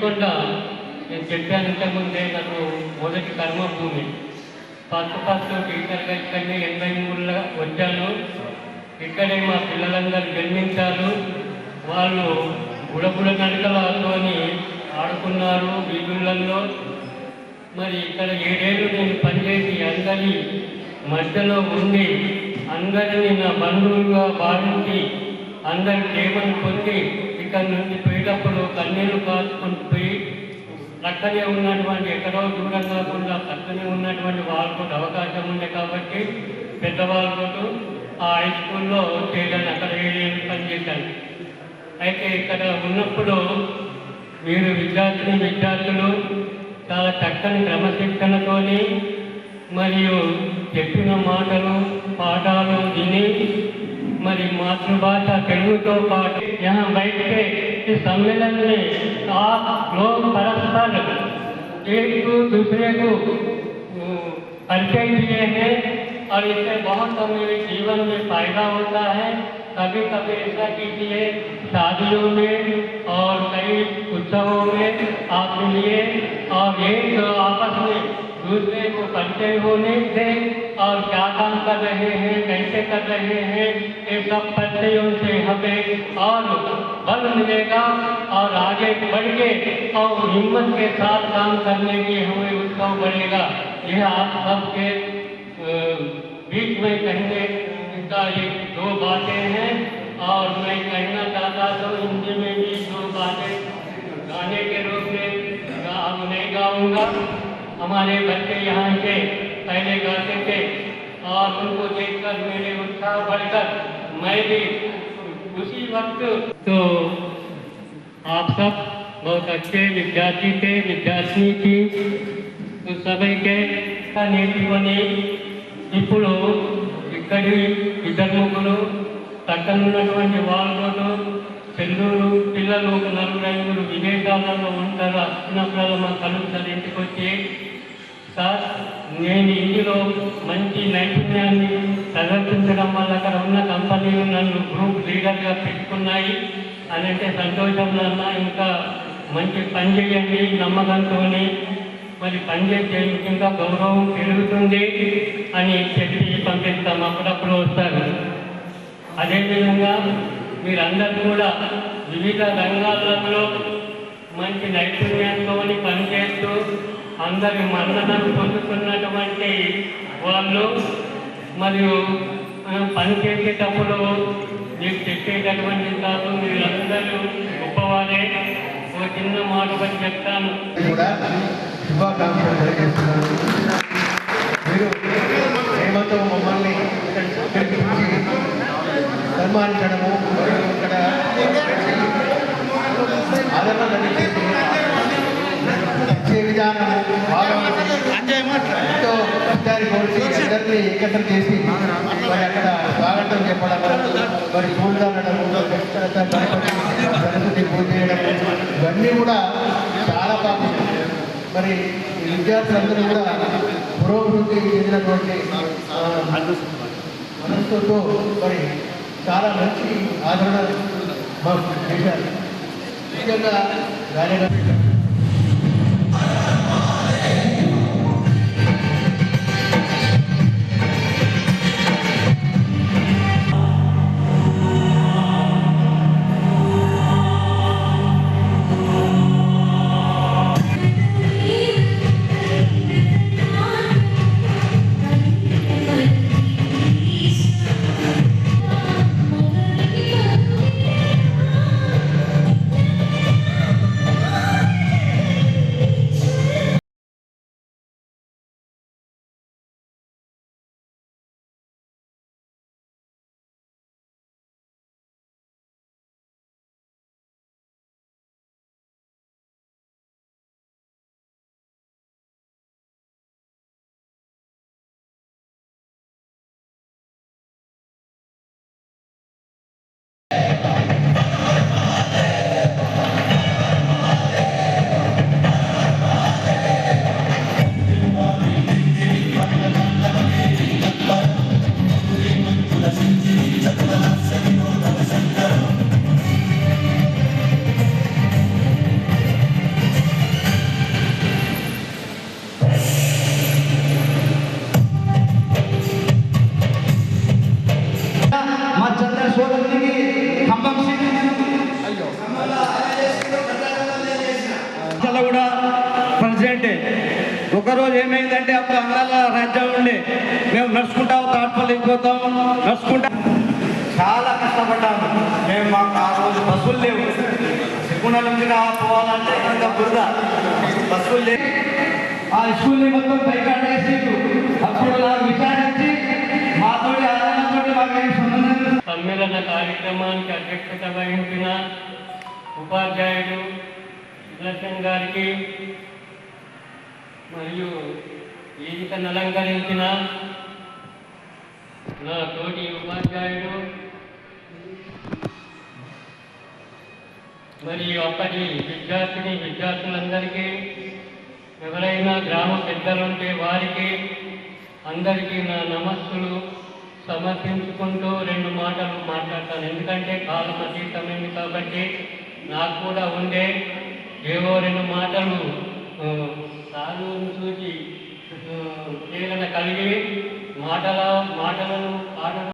రుషికొండ నేను చెప్పాను ఇంతకుముందే నాకు మొదటి కర్మభూమి. ఫస్ట్ ఫస్ట్ టీచర్గా ఇక్కడనే ఎనభై మూడులో వచ్చాను. ఇక్కడే మా పిల్లలందరూ జన్మించారు. వాళ్ళు బుడబుడ నడకలతోని ఆడుకున్నారు వీధులలో. మరి ఇక్కడ ఏడేళ్ళు నేను పనిచేసి అందరి మధ్యలో ఉండి అందరినీ నా బంధువులుగా భావించి అందరి ప్రేమను పొంది ఇక్కడ నుండి పోయేటప్పుడు కన్నీళ్ళు కాచుకుంటూ పోయి పక్కనే ఉన్నటువంటి ఎక్కడో దూరం కాకుండా పక్కనే ఉన్నటువంటి వాళ్ళకు అవకాశం ఉంది కాబట్టి పెద్దవాళ్ళతో ఆ హై స్కూల్లో చేయడానికి అక్కడ ఏడేళ్ళు పనిచేశాను అయితే ఇక్కడ ఉన్నప్పుడు మీరు విద్యార్థిని విద్యార్థులు చాలా చక్కని క్రమశిక్షణతోని మరియు చెప్పిన మాటలు పాఠాలు విని मेरी मातृभाषा तेलुगु तो यहाँ बैठ के इस सम्मेलन में आप लोग परस्पर एक दूसरे को परिचय दिए हैं और इससे बहुत हमें जीवन में फ़ायदा होता है। कभी कभी ऐसा कीजिए, शादियों में और कई उत्सवों में आपके लिए और एक आपस में दूसरे को परिचय होने से और क्या काम कर रहे हैं, कैसे कर रहे हैं, ये सब परिचयों से हमें और बल मिलेगा और आगे बढ़ के और हिम्मत के साथ काम करने की हमें उत्सव बढ़ेगा। यह आप सबके बीच में कहने का ये दो बातें हैं और मैं कहना चाहता तो हिंदी में भी दो बातें गाने के रूप में गाऊँगा। हमारे बच्चे यहाँ के पहले गाते थे और उनको देखकर मेरे उत्साह बढ़कर मैं भी उसी वक्त तो आप सब बहुत अच्छे विद्यार्थी थे विद्यार्थी थी तो सभी के నేర్చుకొని ఇప్పుడు ఇక్కడి ఇద్దరు ముగ్గురు పక్కన ఉన్నటువంటి వాళ్ళతో చెల్లూరు పిల్లలు ఒక నలుగురు ఐదుగురు విదేశాలలో ఉంటారు. వచ్చినప్పుడల్లా మా కలుగుతారు ఇంటికి వచ్చి సార్ నేను ఇందులో మంచి నైపుణ్యాన్ని ప్రదర్శించడం వల్ల అక్కడ ఉన్న కంపెనీలు నన్ను గ్రూప్ లీడర్గా పెట్టుకున్నాయి. అని అంటే సంతోషంలో ఇంకా మంచి పని చేయండి నమ్మకంతో మరి పని చేసే ఇంకా గౌరవం పెరుగుతుంది అని చెప్పి పంపిస్తాం. అప్పుడప్పుడు వస్తారు. అదేవిధంగా మీరందరూ కూడా వివిధ రంగాలలో మంచి నైపుణ్యంతో పనిచేస్తూ అందరి మన్నతను పొందుతున్నటువంటి వాళ్ళు మరియు మనం పని చేసేటప్పుడు మీకు చెప్పేటటువంటి కాదు మీరందరూ గొప్పవారే. ఒక చిన్న మాట పని చెప్తాను. కూడా శుభాకాంక్షలు తెలియజేస్తున్నాను. మీరు ప్రేమతో మమ్మల్ని సన్మానించడము మరియు ఇక్కడ ఆదరణ తెలియజేసి ఎంతో కష్టాన్ని కోల్చి అందరినీ ఏకత్రం చేసి మరి అక్కడ స్వాగతం చెప్పడం మరి పూలు అనడము సరస్వతి పూజ చేయడం ఇవన్నీ కూడా చాలా బాగుంది మరి విద్యార్థులందరూ కూడా పురోభివృద్ధి చెందినటువంటి మనస్సుతో మరి చాలా మంచి ఆదరణ మాకు చేశారు. ముఖ్యంగా ఏమైందంటే అప్పుడు అందాల రాజ్యం ఉండే. మేము నడుచుకుంటాము తాటిపల్లికి పోతాం నడుచుకుంటా. చాలా కష్టపడ్డాము. మేము మాకు ఆ రోజు బస్సులు లేవు. సిగ్గుండాల నుంచి రా పోవాలంటే ఇంకా బురద. బస్సులు లేవు. ఆ స్కూల్ని మొత్తం పైకాటేసి అప్పుడు నాకు విచారించి మాతోటి ఆదాయంతో మాకు సంబంధం సమ్మేళన కార్యక్రమానికి అధ్యక్షత వహించిన ఉపాధ్యాయుడు సుదర్శన్ గారికి మరియు వేదికను అలంకరించిన నా తోటి ఉపాధ్యాయుడు మరియు అప్పటి విద్యార్థిని విద్యార్థులందరికీ ఎవరైనా గ్రామ పెద్దలుంటే వారికి అందరికీ నా నమస్సులు సమర్పించుకుంటూ రెండు మాటలు మాట్లాడతాను. ఎందుకంటే కాలం అతీతమైంది కాబట్టి నాకు కూడా ఉండే ఏవో రెండు మాటలు సాధువును చూసి ఆ, కలిగి మాటల మాటలను పాటల